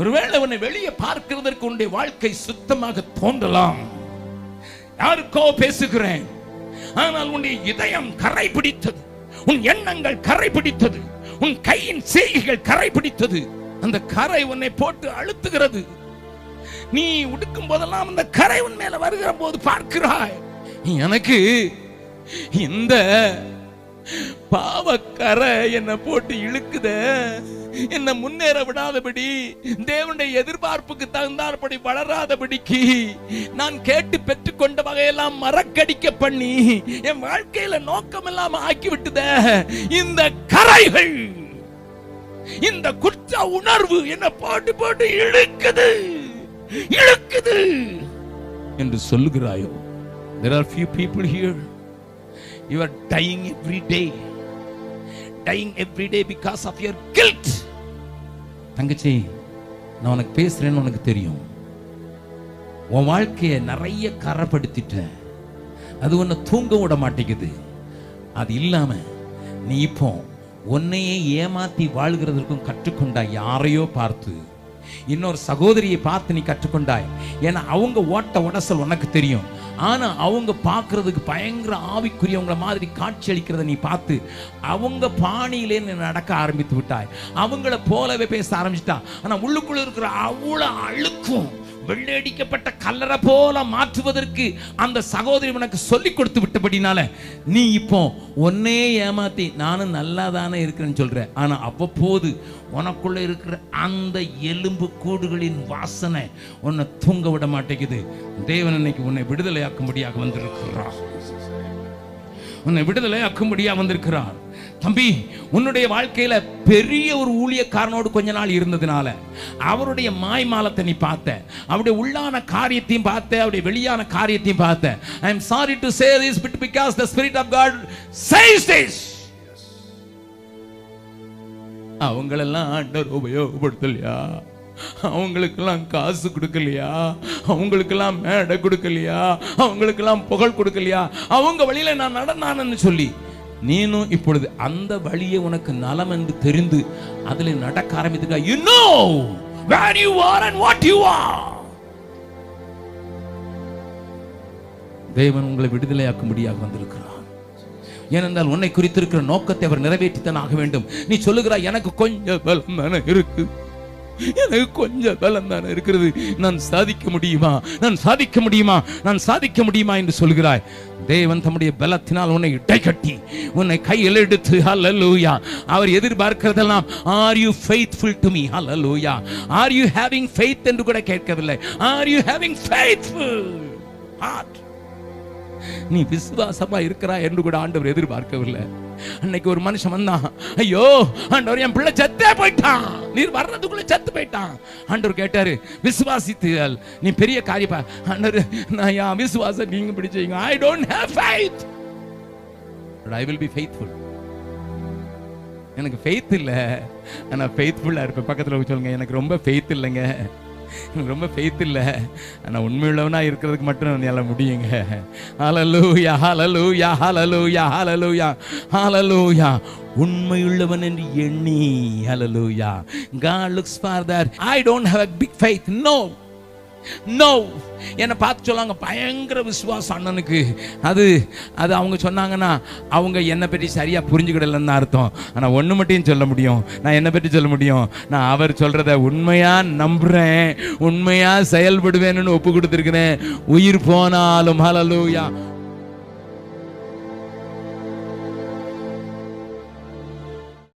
ஒருவேளை உன்னை வெளியே பார்க்கிறதற்கு உன்னுடைய வாழ்க்கை சுத்தமாக தோன்றலாம். யாருக்கோ பேசுகிறேன். ஆனால் உன்னுடைய இதயம் கரை பிடித்தது உன் எண்ணங்கள் கரை பிடித்தது உன் கையின் செய்கைகள் கரை பிடித்தது அந்த கரை உன்னை போட்டு அழுத்துகிறது. நீ உடுக்கும் போதெல்லாம் அந்த கரை உன் மேல வருகிற போது பார்க்கிறாய். எனக்கு இந்த பாவக்கரை என்னை போட்டு இழுக்குத. என்ன முன்னேற விடாதபடி தேவனுடைய எதிர்பார்ப்புக்கு தகுந்தார்படி வளராதபடிக்கு நான் கேட்டு பெற்றுக்கொண்ட வகையெல்லாம் மறக்கடிக்க பண்ணி என் வாழ்க்கையில நோக்கம் இல்லாம ஆக்கி விட்டுத இந்த கரைகள் இந்த குற்ற உணர்வு என்ன போட்டு போட்டு இழுக்குது இழுக்குது என்று சொல்லுகிறாயோ? There are few people here. You are dying every day. Dying every day because of your guilt. தங்கச்சி நான் உனக்கு பேசுறேன்னு உனக்கு தெரியும். உன் வாழ்க்கையை நிறைய கரப்படுத்திட்டேன். அது உன்னை தூங்க விட மாட்டேங்குது. அது இல்லாம நீ இப்போ உன்னையே ஏமாத்தி வாழ்கிறதற்கும் கற்றுக்கொண்டா யாரையோ பார்த்து இன்னொரு சகோதரியை பார்த்து நீ கற்றுக்கொண்டாய். ஏன்னா அவங்க ஓட்ட உடசல் உனக்கு தெரியும். ஆனா அவங்க பார்க்கிறதுக்கு பயங்கர ஆவிக்குரியவங்கள மாதிரி காட்சி அளிக்கிறத நீ பார்த்து அவங்க பாணியிலே நீ நடக்க ஆரம்பித்து விட்டாய். அவங்கள போலவே பேச ஆரம்பிச்சிட்டா. ஆனால் உள்ளுக்குள்ள இருக்கிற அவ்வளவு அழுக்கும். வெள்ளையடிக்கப்பட்ட கல்லறை போல மாற்றுவதற்கு அந்த சகோதரி உனக்கு சொல்லி கொடுத்து விட்டபடினால நீ இப்போ ஒன்னே ஏமாத்தி நானும் நல்லா தானே இருக்கிறேன்னு சொல்ற. ஆனா அவ்வப்போது உனக்குள்ள இருக்கிற அந்த எலும்பு கூடுகளின் வாசனை உன்னை தூங்க விட மாட்டேங்குது. தேவன் இன்னைக்கு உன்னை விடுதலையாக்கும்படியாக வந்திருக்கிறார். உன்னை விடுதலையாக்கும்படியாக வந்திருக்கிறார். தம்பி உன்னுடைய வாழ்க்கையில பெரிய ஒரு ஊழியக்காரனோடு கொஞ்ச நாள் இருந்ததுனால அவருடைய மாய்மாலத்தை நீ பார்த்த அவருடைய உள்ளான காரியத்தையும் பார்த்த அவருடைய வெளியான காரியத்தையும் பார்த்த. I am sorry to say this bit because the spirit of God says this அவங்களெல்லாம் ஆண்டவர் உபயோகப்படுத்தலையா? அவங்களுக்கெல்லாம் காசு கொடுக்கலையா? அவங்களுக்கெல்லாம் மேடை கொடுக்கலையா? அவங்களுக்கெல்லாம் புகழ் கொடுக்கலையா? அவங்க வழியில நான் நடனானன்னு சொல்லி நீனும் இப்பொழுது அந்த வழியை உனக்கு நலம் என்று தெரிந்து அதில் நடக்க ஆரம்பித்துக்கா you know where you are and what you are தேவன் உங்களை விடுதலையாக்கும்படியாக வந்திருக்கிறார். ஏனென்றால் உன்னை குறித்திருக்கிற நோக்கத்தை அவர் நிறைவேற்றித்தான் ஆக வேண்டும். நீ சொல்லுகிறாய் எனக்கு கொஞ்சம் பலம் தானே இருக்கு. எனக்கு கொஞ்சம் பலம் தான் இருக்கிறது. நான் சாதிக்க முடியுமா? நான் சாதிக்க முடியுமா? நான் சாதிக்க முடியுமா என்று சொல்கிறாய். தேவன் தம்முடைய பலத்தினால் உன்னை இடைக்கட்டி உன்னை கையில் எடுத்து ஹலலூயா அவர் எதிர்பார்க்கிறதெல்லாம் are you faithful to me hallelujah are you having faith என்று கூட கேட்கவில்லை. Are you having faithful heart நீ விசுவாசமா இருக்கிறா என்று கூட ஆண்டவர் எதிர்பார்க்கவில்லை. அன்னைக்கு ஒரு மனுஷன் வந்தான். ஐயோ ஆண்டவர் என் பிள்ளை செத்தே போயிட்டான். நீர் வர்றதுக்குள்ள செத்து போயிட்டான். ஆண்டவர் கேட்டாரு விசுவாசித்தீர்கள் நீ பெரிய காரியப்பா. ஆண்டவர் நான் என் விசுவாசம் நீங்க பிடிச்சீங்க I don't have faith but I will be faithful எனக்கு ஃபெய்த் இல்லை. ஆனா ஃபெய்த்ஃபுல்லாக இருப்பேன். பக்கத்துல சொல்லுங்க எனக்கு ரொம்ப ஃபெய்த் இல்லைங்க. ரொம்ப ஃபெய்த் இல்லை ஆனால் உண்மையுள்ளவனாக இருக்கிறதுக்கு மட்டும் என்னால் முடியுங்க ஹாலலூயா ஹாலலூயா ஹாலலூயா ஹாலலூயா ஹாலலூயா உண்மையுள்ளவன் என்று எண்ணி hallelujah God looks for that I don't have a big faith no no என்னை பார்த்து சொல்லுவாங்க பயங்கர விசுவாசம் அண்ணனுக்கு. அது அது அவங்க சொன்னாங்கன்னா அவங்க என்னை பற்றி சரியா புரிஞ்சுக்கிடலன்னு அர்த்தம். ஆனால் ஒன்று மட்டும் சொல்ல முடியும். நான் என்னை பற்றி சொல்ல முடியும்? நான் அவர் சொல்கிறத உண்மையா நம்புறேன். உண்மையா செயல்படுவேன்னு ஒப்பு கொடுத்துருக்கிறேன். உயிர் போனாலும் ஹலலூயா